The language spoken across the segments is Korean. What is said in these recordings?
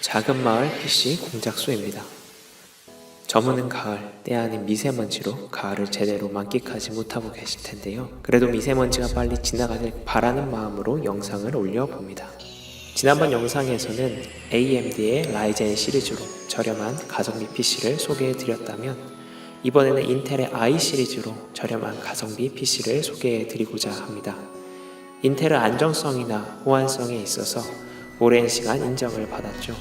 작은 마을 PC 공작소입니다. 저무는 가을, 때 아닌 미세먼지로 가을을 제대로 만끽하지 못하고 계실 텐데요. 그래도 미세먼지가 빨리 지나가길 바라는 마음으로 영상을 올려봅니다. 지난번 영상에서는 AMD의 라이젠 시리즈로 저렴한 가성비 PC를 소개해 드렸다면 이번에는 인텔의 i 시리즈로 저렴한 가성비 PC를 소개해 드리고자 합니다. 인텔은 안정성이나 호환성에 있어서 오랜 시간 인정을 받았죠.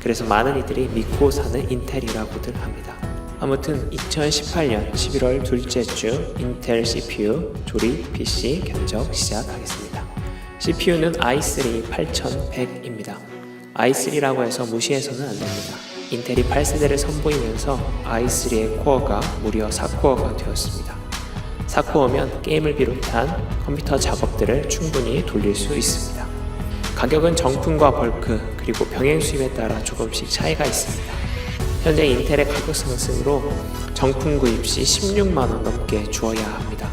그래서 많은 이들이 믿고 사는 인텔이라고들 합니다. 아무튼 2018년 11월 둘째 주 인텔 CPU 조립 PC 견적 시작하겠습니다. CPU는 i3 8100입니다. i3라고 해서 무시해서는 안 됩니다. 인텔이 8세대를 선보이면서 i3의 코어가 무려 4코어가 되었습니다. 4코어면 게임을 비롯한 컴퓨터 작업들을 충분히 돌릴 수 있습니다. 가격은 정품과 벌크 그리고 병행 수입에 따라 조금씩 차이가 있습니다. 현재 인텔의 가격 상승으로 정품 구입 시 16만 원 넘게 주어야 합니다.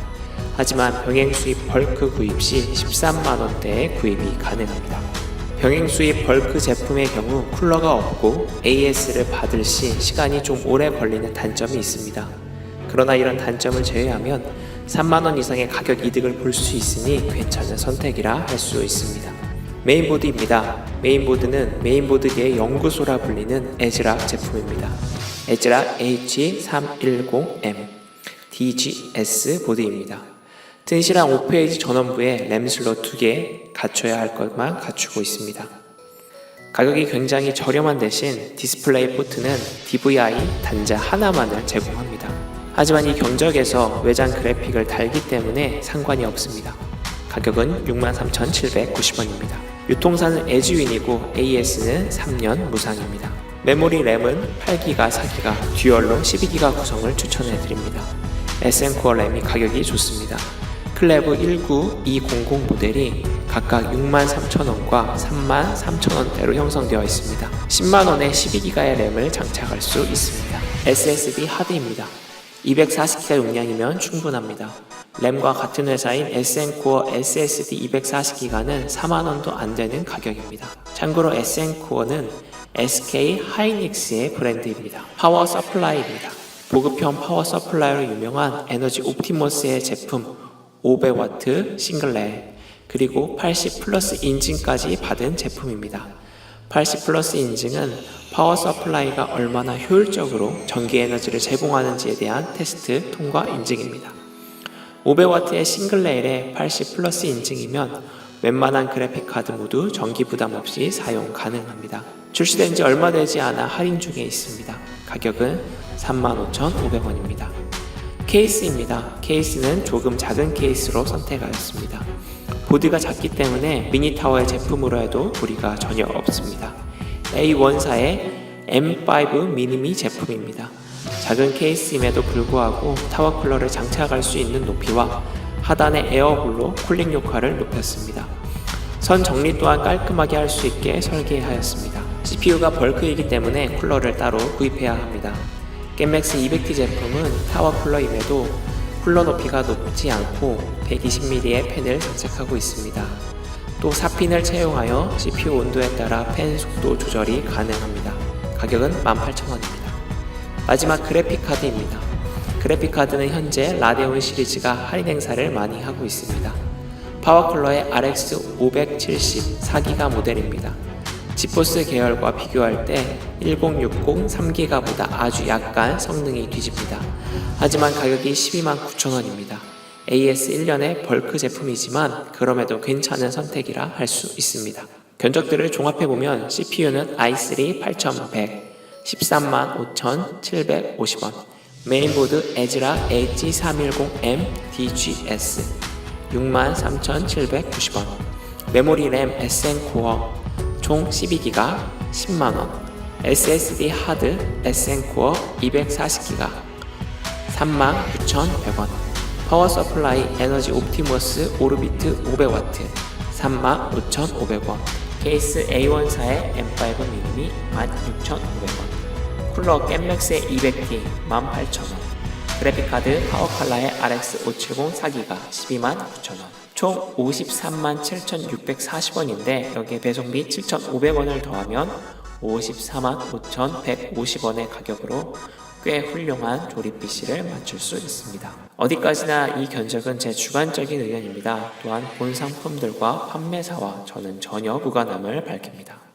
하지만 병행 수입 벌크 구입 시 13만 원대에 구입이 가능합니다. 병행 수입 벌크 제품의 경우 쿨러가 없고 AS를 받을 시 시간이 좀 오래 걸리는 단점이 있습니다. 그러나 이런 단점을 제외하면 3만 원 이상의 가격 이득을 볼 수 있으니 괜찮은 선택이라 할 수 있습니다. 메인보드입니다. 메인보드는 메인보드계의 연구소라 불리는 에즈락 제품입니다. 에즈락 H310M DGS 보드입니다. 튼실한 5페이지 전원부에 램 슬롯 2개 갖춰야 할 것만 갖추고 있습니다. 가격이 굉장히 저렴한 대신 디스플레이 포트는 DVI 단자 하나만을 제공합니다. 하지만 이 경적에서 외장 그래픽을 달기 때문에 상관이 없습니다. 가격은 63,790원입니다. 유통사는 에즈윈이고 AS는 3년 무상입니다. 메모리 램은 8기가, 4기가, 듀얼로 12기가 구성을 추천해 드립니다. SN코어 램이 가격이 좋습니다. 클레브 19200 모델이 각각 63,000원과 33,000원대로 형성되어 있습니다. 10만원에 12기가의 램을 장착할 수 있습니다. SSD 하드입니다. 240기가 용량이면 충분합니다. 램과 같은 회사인 SN코어 SSD 240 기가는 4만원도 안 되는 가격입니다. 참고로 SN코어는 SK 하이닉스의 브랜드입니다. 파워 서플라이입니다. 보급형 파워 서플라이로 유명한 에너지 옵티머스의 제품 500W 싱글레 그리고 80 플러스 인증까지 받은 제품입니다. 80 플러스 인증은 파워 서플라이가 얼마나 효율적으로 전기 에너지를 제공하는지에 대한 테스트 통과 인증입니다. 500W의 싱글 레일에 80 플러스 인증이면 웬만한 그래픽 카드 모두 전기 부담 없이 사용 가능합니다. 출시된 지 얼마 되지 않아 할인 중에 있습니다. 가격은 35,500원입니다. 케이스입니다. 케이스는 조금 작은 케이스로 선택하였습니다. 보드가 작기 때문에 미니타워의 제품으로 해도 무리가 전혀 없습니다. A1사의 M5 미니미 제품입니다. 작은 케이스임에도 불구하고 타워 쿨러를 장착할 수 있는 높이와 하단의 에어홀로 쿨링 효과를 높였습니다. 선 정리 또한 깔끔하게 할 수 있게 설계하였습니다. CPU가 벌크이기 때문에 쿨러를 따로 구입해야 합니다. 겜맥스 200T 제품은 타워 쿨러임에도 쿨러 높이가 높지 않고 120mm의 팬을 장착하고 있습니다. 또 4핀을 채용하여 CPU 온도에 따라 팬 속도 조절이 가능합니다. 가격은 18,000원입니다. 마지막 그래픽 카드입니다. 그래픽 카드는 현재 라데온 시리즈가 할인 행사를 많이 하고 있습니다. 파워컬러의 RX 570 4기가 모델입니다. 지포스 계열과 비교할 때 1060 3기가보다 아주 약간 성능이 뒤집니다. 하지만 가격이 12만 9천원입니다. AS 1년의 벌크 제품이지만 그럼에도 괜찮은 선택이라 할 수 있습니다. 견적들을 종합해보면 CPU는 i3 8100, 13만 5,750원, 메인보드 에즈라 H310M DGS 63,790원, 메모리 램 SN코어. 총 12기가 10만원, SSD 하드 SN코어 240기가 39,100원, 파워 서플라이 에너지 옵티머스 오르비트 500W 35,500원, 케이스 A1사의 M5 미니 16,500원, 쿨러 겜맥스의 200T 18,000원, 그래픽카드 파워칼라의 RX 570 4기가 12만 9천원 총 53만 7,640원인데 여기에 배송비 7,500원을 더하면 54만 5,150원의 가격으로 꽤 훌륭한 조립 PC를 맞출 수 있습니다. 어디까지나 이 견적은 제 주관적인 의견입니다. 또한 본 상품들과 판매사와 저는 전혀 무관함을 밝힙니다.